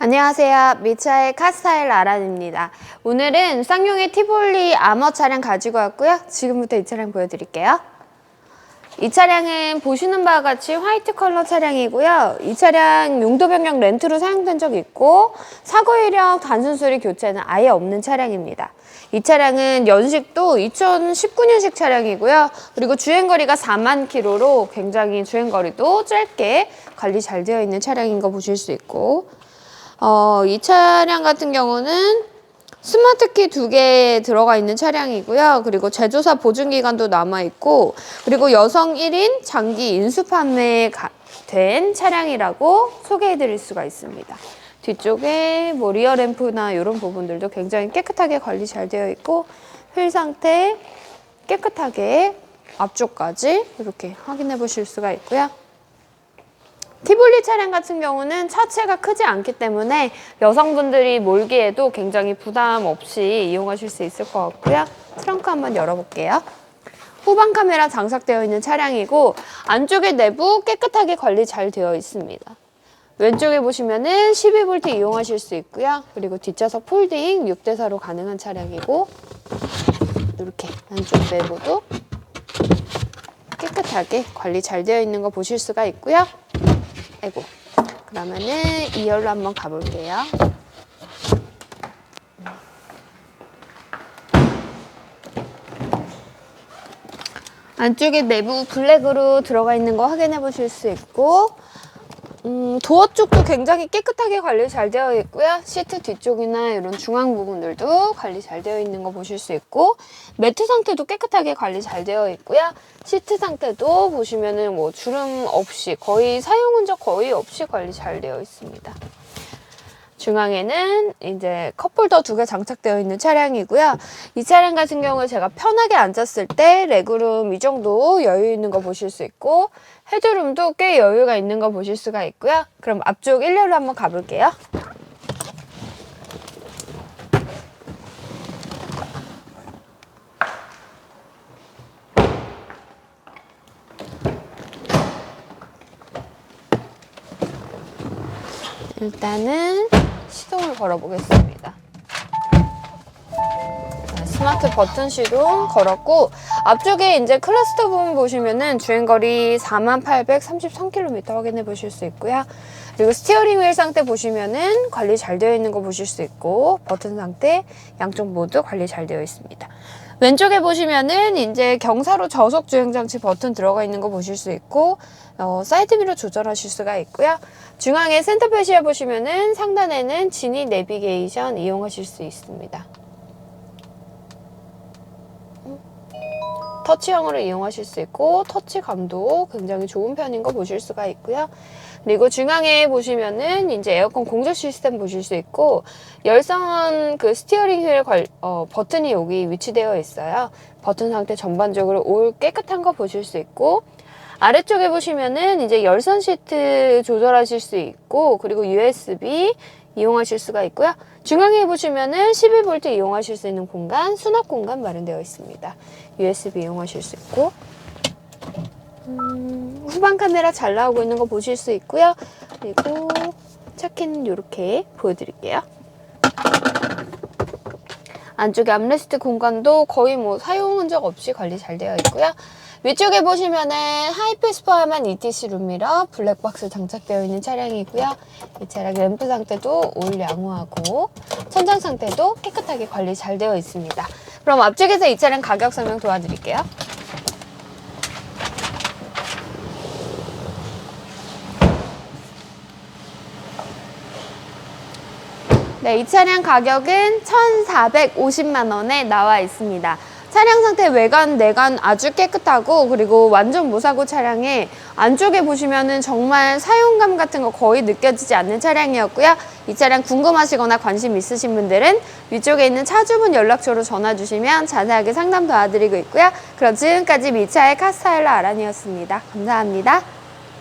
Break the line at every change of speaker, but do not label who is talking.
안녕하세요. 미차의 카스타일 아란입니다. 오늘은 쌍용의 티볼리 아머 차량 가지고 왔고요. 지금부터 이 차량 보여드릴게요. 이 차량은 보시는 바와 같이 화이트 컬러 차량이고요. 이 차량 용도 변경 렌트로 사용된 적이 있고 사고 이력 단순 수리 교체는 아예 없는 차량입니다. 이 차량은 연식도 2019년식 차량이고요. 그리고 주행거리가 4만 킬로로 굉장히 주행거리도 짧게 관리 잘 되어 있는 차량인 거 보실 수 있고 어, 이 차량 같은 경우는 스마트키 두 개 들어가 있는 차량이고요. 그리고 제조사 보증 기간도 남아 있고, 그리고 여성 1인 장기 인수 판매된 차량이라고 소개해 드릴 수가 있습니다. 뒤쪽에 뭐 리어 램프나 이런 부분들도 굉장히 깨끗하게 관리 잘 되어 있고, 휠 상태 깨끗하게 앞쪽까지 이렇게 확인해 보실 수가 있고요. 티볼리 차량 같은 경우는 차체가 크지 않기 때문에 여성분들이 몰기에도 굉장히 부담 없이 이용하실 수 있을 것 같고요. 트렁크 한번 열어볼게요. 후방 카메라 장착되어 있는 차량이고 안쪽에 내부 깨끗하게 관리 잘 되어 있습니다. 왼쪽에 보시면은 12V 이용하실 수 있고요. 그리고 뒷좌석 폴딩 6대4로 가능한 차량이고 이렇게 안쪽 내부도 깨끗하게 관리 잘 되어 있는 거 보실 수가 있고요. 아이고. 그러면은 2열로 한번 가볼게요. 안쪽에 내부 블랙으로 들어가 있는 거 확인해 보실 수 있고 음, 도어 쪽도 굉장히 깨끗하게 관리 잘 되어 있고요. 시트 뒤쪽이나 이런 중앙 부분들도 관리 잘 되어 있는 거 보실 수 있고 매트 상태도 깨끗하게 관리 잘 되어 있고요. 시트 상태도 보시면은 뭐 주름 없이 거의 사용 흔적 거의 없이 관리 잘 되어 있습니다. 중앙에는 이제 컵홀더 두 개 장착되어 있는 차량이고요. 이 차량 같은 경우에 제가 편하게 앉았을 때 레그룸 이 정도 여유 있는 거 보실 수 있고 헤드룸도 꽤 여유가 있는 거 보실 수가 있고요. 그럼 앞쪽 1열로 한번 가볼게요. 일단은 시동을 걸어보겠습니다. 자, 스마트 버튼 시동 걸었고 앞쪽에 이제 클러스터 부분 보시면은 주행거리 4833km 확인해 보실 수 있고요. 그리고 스티어링 휠 상태 보시면은 관리 잘 되어 있는 거 보실 수 있고 버튼 상태 양쪽 모두 관리 잘 되어 있습니다. 왼쪽에 보시면은 이제 경사로 저속 주행 장치 버튼 들어가 있는 거 보실 수 있고 어, 사이드 미러 조절하실 수가 있고요. 중앙에 센터 패시아 보시면은 상단에는 지니 내비게이션 이용하실 수 있습니다. 터치형으로 이용하실 수 있고 터치감도 굉장히 좋은 편인 거 보실 수가 있고요. 그리고 중앙에 보시면은 이제 에어컨 공조 시스템 보실 수 있고 열선 그 스티어링 휠 걸, 어, 버튼이 여기 위치되어 있어요. 버튼 상태 전반적으로 올 깨끗한 거 보실 수 있고 아래쪽에 보시면은 이제 열선 시트 조절하실 수 있고 그리고 USB 이용하실 수가 있고요. 중앙에 보시면은 12V 이용하실 수 있는 공간, 수납 공간 마련되어 있습니다. USB 이용하실 수 있고 음, 후방 카메라 잘 나오고 있는 거 보실 수 있고요. 그리고 차키는 이렇게 보여드릴게요. 안쪽에 암레스트 공간도 거의 뭐 사용 흔적 없이 관리 잘 되어 있고요. 위쪽에 보시면은 하이패스 포함한 ETC 룸미러 블랙박스 장착되어 있는 차량이고요. 이 차량 램프 상태도 올 양호하고 천장 상태도 깨끗하게 관리 잘 되어 있습니다. 그럼 앞쪽에서 이 차량 가격 설명 도와드릴게요. 네, 이 차량 가격은 1,450만 원에 나와 있습니다. 차량 상태 외관, 내관 아주 깨끗하고 그리고 완전 무사고 차량에 안쪽에 보시면은 정말 사용감 같은 거 거의 느껴지지 않는 차량이었고요. 이 차량 궁금하시거나 관심 있으신 분들은 위쪽에 있는 차주분 연락처로 전화 주시면 자세하게 상담 도와드리고 있고요. 그럼 지금까지 미차의 카스타일러 아란이었습니다. 감사합니다.